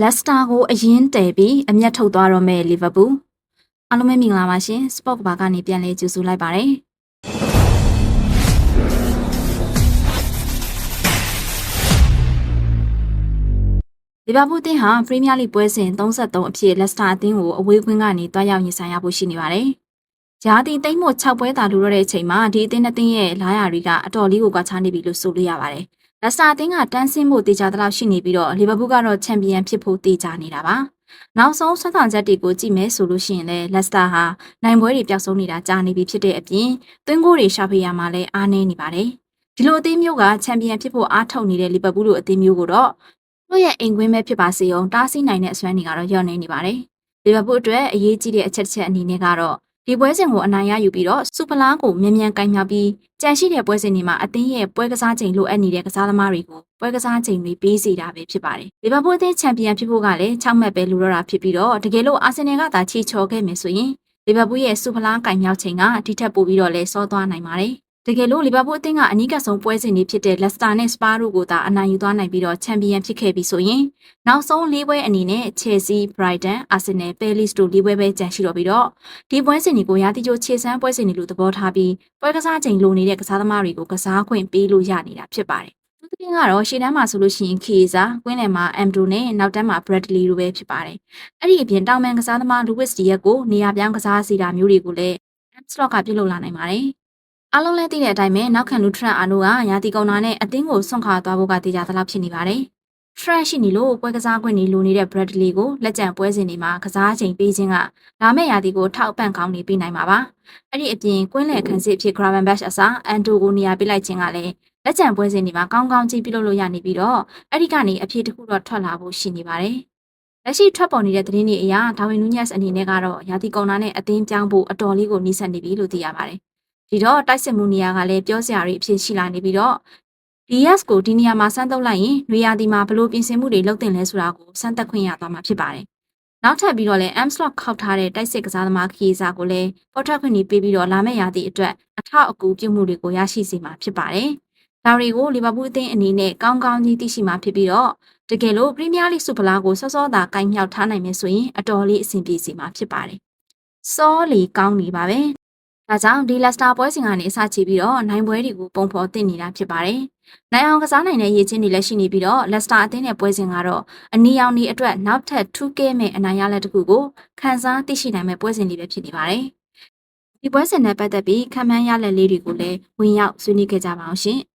လက်စတာကိုအရင်တည်ပြီးအမျက်ထုတ်သွားတော့မဲ့လီဗာပူးအားလုံးပဲမင်္ဂလာပါရှင်စပေါ့ကဘာကနေပြန်လဲကြိုဆိုလိုက်ပါတယ်လီဗာပူးအသင်းဟာပရီးမီးယားလိပွဲစဉ်33အဖြစ်လက်စတာအသင်းကိုအဝေးကွင်းကနေတွားရောက်ရင်ဆိုင်ရဖို့ရှိနေပါတယ်။ဂျာတီတိမ့်မို့6ပွဲသာလူတော့တဲ့အချိန်မှာဒီအသင်းအသင်းရဲ့လာယာတွေကအတော်လေးကိုကွာခြားနေပြီလို့ဆိုလို့ရပါတယ်။ လက်စတာအသင်းကတန်းဆင်းဖို့တေချာတလောက်ရှိနေပြီးတော့လီဗာပူးကတော့ချန်ပီယံဖြစ်ဖို့တေချာနေတာပါ။နောက်ဆုံးဆွမ်းဆောင်ချက်တွေကိုကြည့်မယ်ဆိုလို့ရှိရင်လည်းလက်စတာဟာနိုင်ပွဲတွေပျောက်ဆုံးနေတာကြာနေပြီဖြစ်တဲ့အပြင်သွင်းကိုတွေရှာဖွေရမှာလည်းအားနည်းနေပါတယ်။ဒီလိုအသင်းမျိုးကချန်ပီယံဖြစ်ဖို့အားထုတ်နေတဲ့လီဗာပူးလိုအသင်းမျိုးကိုတော့တို့ရဲ့အိမ်ကွင်းပဲဖြစ်ပါစေအောင်တားဆီးနိုင်တဲ့အစွမ်းတွေကတော့ညော့နေနေပါတယ်။လီဗာပူးအတွက်အရေးကြီးတဲ့အချက်တစ်ချက်အနေနဲ့ကတော့ ဒီပွဲစဉ်ကိုအနိုင်ရယူပြီးတော့စူပလာကိုမြန်မြန်ကင်မြောက်ပြီးကြံရှိတဲ့ပွဲစဉ်တွေမှာအသင်းရဲ့ပွဲကစားချိန်လိုအပ်နေတဲ့ကစားသမားတွေကိုပွဲကစားချိန်တွေပေးစီတာပဲဖြစ်ပါတယ်။လီဗာပူးအသင်းချန်ပီယံဖြစ်ဖို့ကလည်း6မှတ်ပဲလိုတော့တာဖြစ်ပြီးတော့တကယ်လို့အာဆင်နယ်ကသာချီချော်ခဲ့မယ်ဆိုရင်လီဗာပူးရဲ့စူပလာကင်မြောက်ချိန်ကဒီထက်ပိုပြီးတော့လဲစောသွားနိုင်ပါတယ်။ တကယ်လို့လီဗာပူးအသင်းကအနီးကပ်ဆုံးပွဲစဉ်တွေဖြစ်တဲ့လက်စတာနဲ့စပါတို့ကိုသာအနိုင်ယူသွားနိုင်ပြီးတော့ချန်ပီယံဖြစ်ခဲ့ပြီဆိုရင်နောက်ဆုံး၄ပွဲအနေနဲ့ Chelsea, Brighton, Arsenal, Palace တို့၄ပွဲပဲကျန်ရှိတော့ပြီးတော့ဒီပွဲစဉ်တွေကိုရာသီကျိုးခြေစမ်းပွဲစဉ်တွေလို့သဘောထားပြီးပွဲကစားချိန်လိုနေတဲ့ကစားသမားတွေကိုကစားခွင့်ပေးလို့ရနေတာဖြစ်ပါတယ်။သူသဖြင့်ကတော့ရှေ့တန်းမှာဆိုလို့ရှိရင် Keza, ကွင်းလယ်မှာ Amdo နဲ့နောက်တန်းမှာ Bradley တို့ပဲဖြစ်ပါတယ်။အဲ့ဒီအပြင်တောင်မန်ကစားသမား Luis Diaz ကိုနေရာပြောင်းကစားစီတာမျိုးတွေကိုလည်း Amslot ကပြုလုပ်လာနိုင်ပါတယ်။ အားလုံးလည်းသိတဲ့အတိုင်းပဲနောက်ခံလူထရန့်အာနိုကရာတီကုန်တာနဲ့အသင်းကိုဆွန့်ခါသွားဖို့ကတေချာသလောက်ဖြစ်နေပါတယ်။ Trent ရှိနေလို့ပွဲကစားခွင့်နေလိုနေတဲ့ Bradley ကိုလက်ကျန်ပွဲစဉ်တွေမှာကစားချိန်ပေးခြင်းကလာမယ့်ရာသီကိုထောက်ပံ့ကောင်းနေပေးနိုင်မှာပါ။အဲ့ဒီအပြင်ကွင်းလယ်ခန်းစစ်ဖြစ် Gravenberch အစား Anto ကိုနေရာပေးလိုက်ခြင်းကလည်းလက်ကျန်ပွဲစဉ်တွေမှာကောင်းကောင်းကြည့်ပြုလုပ်လို့ရနေပြီးတော့အဲ့ဒီကနေအဖြေတစ်ခုတော့ထွက်လာဖို့ရှိနေပါတယ်။လက်ရှိထွက်ပေါ်နေတဲ့သတင်းတွေအရဒါဝင်နူးညက်စ်အနေနဲ့ကတော့ရာသီကုန်တာနဲ့အသင်းပြောင်းဖို့အတော်လေးကိုနှိစက်နေပြီလို့သိရပါတယ်။ ဒီတော့တိုက်စစ်မှုနေရာကလည်းပြောစရာတွေအဖြစ်ရှိလာနေပြီးတော့ DS ကိုဒီနေရာမှာစမ်းသုံးလိုက်ရင်နေရာဒီမှာဘလို့ပြင်ဆင်မှုတွေလုပ်တင်လဲဆိုတာကိုစမ်းသပ်ခွင့်ရသွားမှာဖြစ်ပါတယ်။နောက်ထပ်ပြီးတော့လည်း M slot ခောက်ထားတဲ့တိုက်စစ်ကစားသမားခီးစာကိုလည်းပေါ်ထွက်ခွင့်ပေးပြီးတော့လာမယ့်ရာသီအတွက်အထောက်အကူပြုမှုတွေကိုရရှိစေမှာဖြစ်ပါတယ်။ဒါတွေကိုလီဗာပူးအသင်းအနေနဲ့ကောင်းကောင်းကြီးသိရှိမှာဖြစ်ပြီးတော့တကယ်လို့ပရီးမီးယားလိစူဖလားကိုစောစောသာကင်မြောက်ထားနိုင်မယ်ဆိုရင်အတော်လေးအဆင်ပြေစေမှာဖြစ်ပါတယ်။စောလီကောင်းနေပါပဲ။ ဒါကြောင့်ဒီလက်စတာပွဲစဉ်ကနေအစချီပြီးတော့နိုင်ပွဲတွေကိုပုံဖော်တင်နေတာဖြစ်ပါတယ်။နိုင်အောင်ကစားနိုင်တဲ့ရည်ချင်းတွေလည်းရှိနေပြီးတော့လက်စတာအသင်းရဲ့ပွဲစဉ်ကတော့အနီရောင်ဒီအတွက်နောက်ထပ်ထူးကဲမဲ့အနိုင်ရလက်တစ်ခုကိုခန်းစားသိရှိနိုင်မဲ့ပွဲစဉ်တွေပဲဖြစ်နေပါတယ်။ဒီပွဲစဉ်နဲ့ပတ်သက်ပြီးခံမှန်းရလက်လေးတွေကိုလည်းဝင်ရောက်ဆွေးနွေးခဲ့ကြပါအောင်ရှင်။